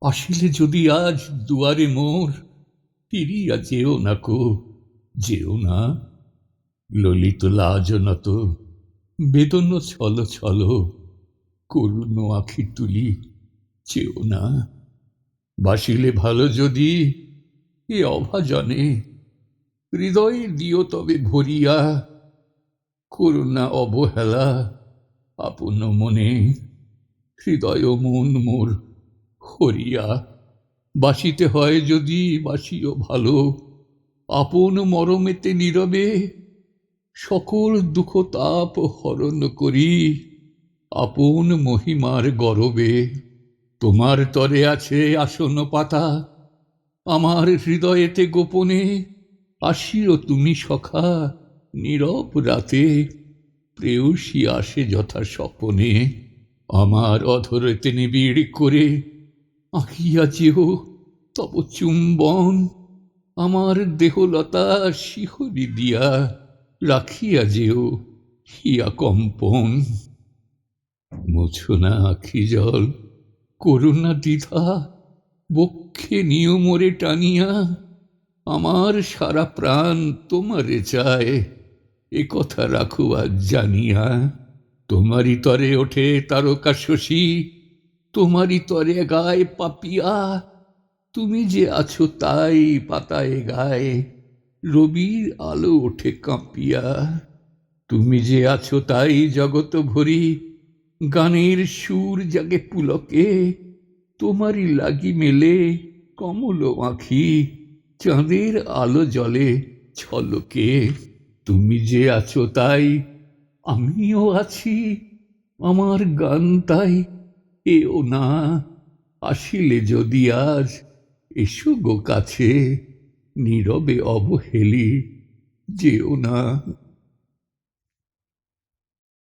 আসিলে যদি আজ দুয়ারে মোর, ফিরিয়া যেও না কো, যেও না। ললিত লাজ নত বেদন ছল ছল, করুণ আখি তুলি চেও না। বাসিলে ভালো যদি, এ অভাজনে, হৃদয়ে দিও তবে ভরিয়া। করুণা অবহেলা, আপন মনে হৃদয় মন মোর। হরিয়া বাসিতে হয় যদি বাসিও ভালো। আপন মরমেতে নীরবে সকল দুঃখ তাপ হরণ করি। আপন মহিমার গরবে, তোমার তরে আছে আসন পাতা। আমার হৃদয়েতে গোপনে আসিও তুমি সখা, নীরব রাতে প্রেয়সী আসে যথা স্বপনে। আমার অধরেতে নিবিড় করে আঁকিয়া যেও, তব চুম্বন আমার দেহলতা শিহরি দিয়া রাখিয়া যেও, হিয়া কম্পন। মুছো না আখি জল, করুণা দ্বিধা, বক্ষে নিয়মরে টানিয়া, আমার সারা প্রাণ তোমারে চায়, এ কথা রাখো আজ জানিয়া। তোমারই তরে ওঠে তারকা শশী তোমারই তরে গায়ে পাপিয়া। তুমি যে আছো তাই পাতায় গায়ে, রবির আলো ওঠে কাঁপিয়া। তুমি যে আছো তাই জগত ভরি, গানের সুর জাগে পুলকে। তোমারই লাগি মেলে কমল আঁখি, চাঁদের আলো জলে ছলকে। তুমি যে আছো তাই আমিও আছি, আমার গান তাই এও না আসিলে যদি আজ এসো গো কাছে নীরবে অবহেলি যেও না।